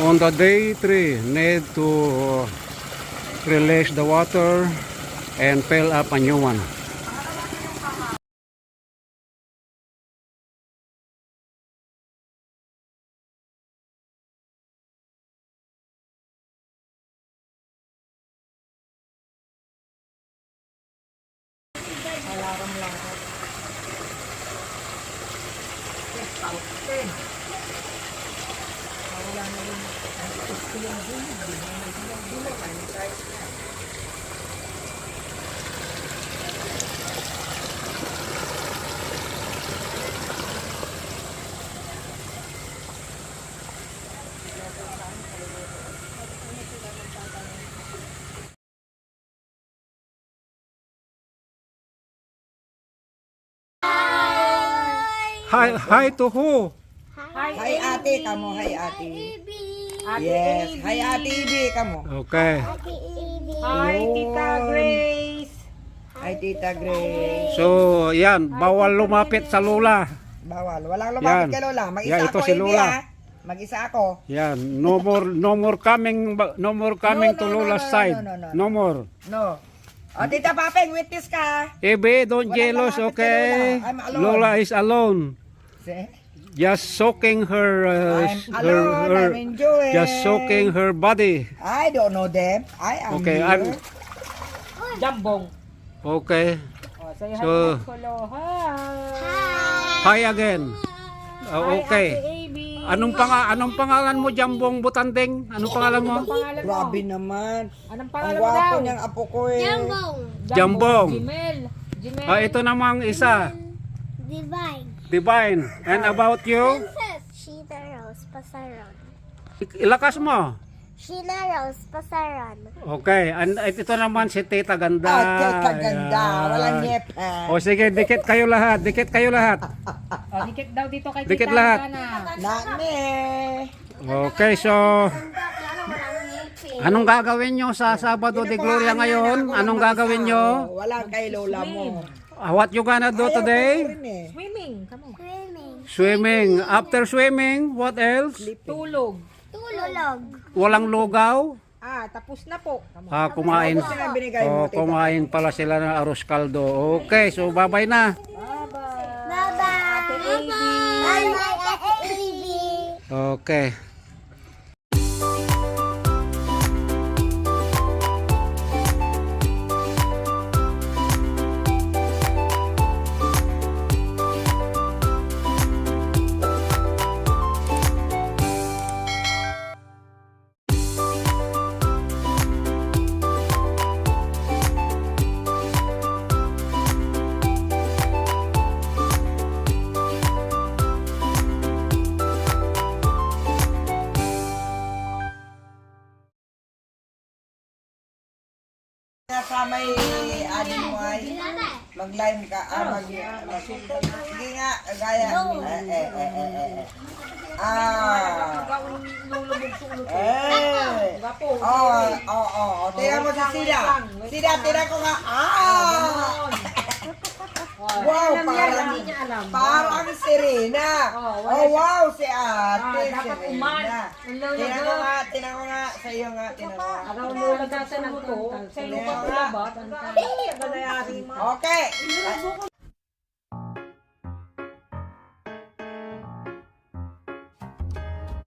On the day 3, need to release the water and fill up a new one. Hi, hi to who? Hi ate kamo, hi ate. Ate Yes, Ivy. hi ate Ibi kamo. Okay. Hi, Tita Yun. Grace. Hi tita Grace. So, yan, bawal lumapit sa lula. Bawal, walang Yan. lumapit kay Lola. Mag-isa Yan, ito ako, si Ibi, Lola. Mag-isa ako. Yan, no more no more coming ba- no more coming No, to no, no, no, side. no, no, no. No more. No. O, tita Papeng, witness ka. Ebe, don't Walang jealous, lumapit kay okay? Lola. I'm alone. Lola is alone. See? Just soaking her uh, I'm her, alone, her I'm enjoying. just soaking her body. I don't know them. I am Okay, here. I'm Jambong. okay. Oh, say hi So-. Hi. Hi again. Oh, Hi, okay. Ate Ivy. Anong panga anong pangalan mo Jambong Butanding? Anong pangalan mo? Anong pangalan mo? Grabe naman. Anong Ang pangalan mo gwapo daw? niyang apo ko eh. Jambong. Jimel. Jimel. Ah, ito namang isa. Divine. Divine. And about you? Sheila Rose Pasaron. Ilakas mo. Sheila Rose Pasaron. Okay, and ito naman si Tita Ganda. Ah, tita ganda. Ayan. Walang nyepa. O sige, dikit kayo lahat, dikit kayo lahat. Oh, dikit daw dito kay Dikit Tita lahat. Ana. Nani. Okay, so anong gagawin nyo sa Sabado de Gloria ngayon? Anong gagawin nyo? Wala kay Lola mo. Ah, What you gonna do today? Eh. Swimming. Kamo. Swimming. Swimming. After swimming, what else? Tulog. Tulog. Walang lugaw? Ah, tapos na po. Kamo. Ah, kumain. Sila binigay mo, Oh, tita? kumain pala sila ng arroz caldo. Okay, so bye-bye na. Bye-bye. Bye-bye. Bye-bye. Okay. Sa may mo ay mag-lime ka. Ah, mag Sige nga, gaya. Eh, eh, eh, eh, eh. Ah. Eh. Oh, oh, oh. Tingnan mo si Sida. Sida, tingnan ko nga. Ah. Wow, parang, parang Serena. Oh, Oh, wow, si ate. Ah, dapat Serena. uman. Ang ko. ko nga, tingnan ko nga. Sa iyo nga, nga. Araw lolo ka sa luto. Sa iyo pa labat. Ang kaya. Okay.